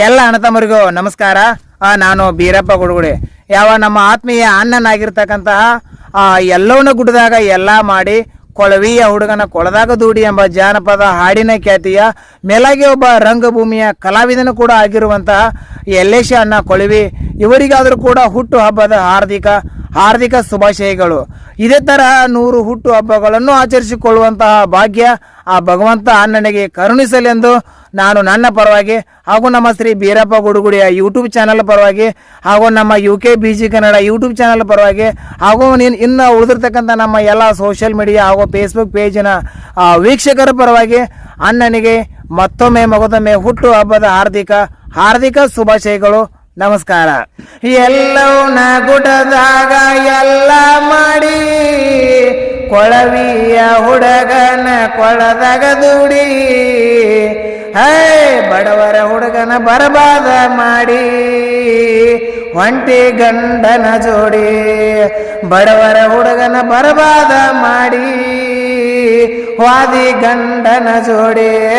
ಎಲ್ಲ ಅಣ್ಣತಮ್ಮರಿಗೂ ನಮಸ್ಕಾರ. ನಾನು ಬೀರಪ್ಪ ಗುಡುಗುಡಿ. ಯಾವ ನಮ್ಮ ಆತ್ಮೀಯ ಅಣ್ಣನಾಗಿರ್ತಕ್ಕಂತಹ ಎಲ್ಲವನ್ನ ಗುಡ್ಡದಾಗ ಎಲ್ಲ ಮಾಡಿ ಕೊಳವಿಯ ಹುಡುಗನ ಕೊಳದಾಗ ದೂಡಿ ಎಂಬ ಜಾನಪದ ಹಾಡಿನ ಖ್ಯಾತಿಯ ಮೇಲಾಗಿ ಒಬ್ಬ ರಂಗಭೂಮಿಯ ಕಲಾವಿದನು ಕೂಡ ಆಗಿರುವಂತಹ ಯಲ್ಲೇಶ ಅಣ್ಣ ಕೊಳವಿ. ಇವರಿಗಾದರೂ ಕೂಡ ಹುಟ್ಟು ಹಬ್ಬದ ಹಾರ್ದಿಕ ಹಾರ್ದಿಕ ಶುಭಾಶಯಗಳು. ಇದೇ ತರಹ ನೂರು ಹುಟ್ಟು ಹಬ್ಬಗಳನ್ನು ಆಚರಿಸಿಕೊಳ್ಳುವಂತಹ ಭಾಗ್ಯ ಆ ಭಗವಂತ ಅಣ್ಣನಿಗೆ ಕರುಣಿಸಲೆಂದು ನಾನು ನನ್ನ ಪರವಾಗಿ ಹಾಗೂ ನಮ್ಮ ಶ್ರೀ ಬೀರಪ್ಪ ಗುಡುಗುಡಿಯ ಯೂಟ್ಯೂಬ್ ಚಾನಲ್ ಪರವಾಗಿ ಹಾಗೂ ನಮ್ಮ U K B G Kannada YouTube channel ಪರವಾಗಿ ಹಾಗೂ ನೀನು ಇನ್ನು ಉಳಿದಿರ್ತಕ್ಕಂಥ ನಮ್ಮ ಎಲ್ಲ ಸೋಷಿಯಲ್ ಮೀಡಿಯಾ ಹಾಗೂ ಫೇಸ್ಬುಕ್ ಪೇಜಿನ ವೀಕ್ಷಕರ ಪರವಾಗಿ ಅಣ್ಣನಿಗೆ ಮತ್ತೊಮ್ಮೆ, ಮಗದೊಮ್ಮೆ ಹುಟ್ಟು ಹಬ್ಬದ ಹಾರ್ದಿಕ ಹಾರ್ದಿಕ ಶುಭಾಶಯಗಳು. ನಮಸ್ಕಾರ. ಎಲ್ಲವನ್ನ ಗುಡದಾಗ ಎಲ್ಲ ಮಾಡಿ ಕೊಳವಿಯ ಹುಡುಗನ ಕೊಳದಾಗ ದುಡಿ. ಹೇ, ಬಡವರ ಹುಡುಗನ ಬರಬಾದ ಮಾಡಿ. ಒಂಟಿ ಗಂಡನ ಜೋಡಿ ಬಡವರ ಹುಡುಗನ ಬರಬಾದ ಮಾಡಿ. ವಾದಿ ಗಂಡನ ಜೋಡಿ.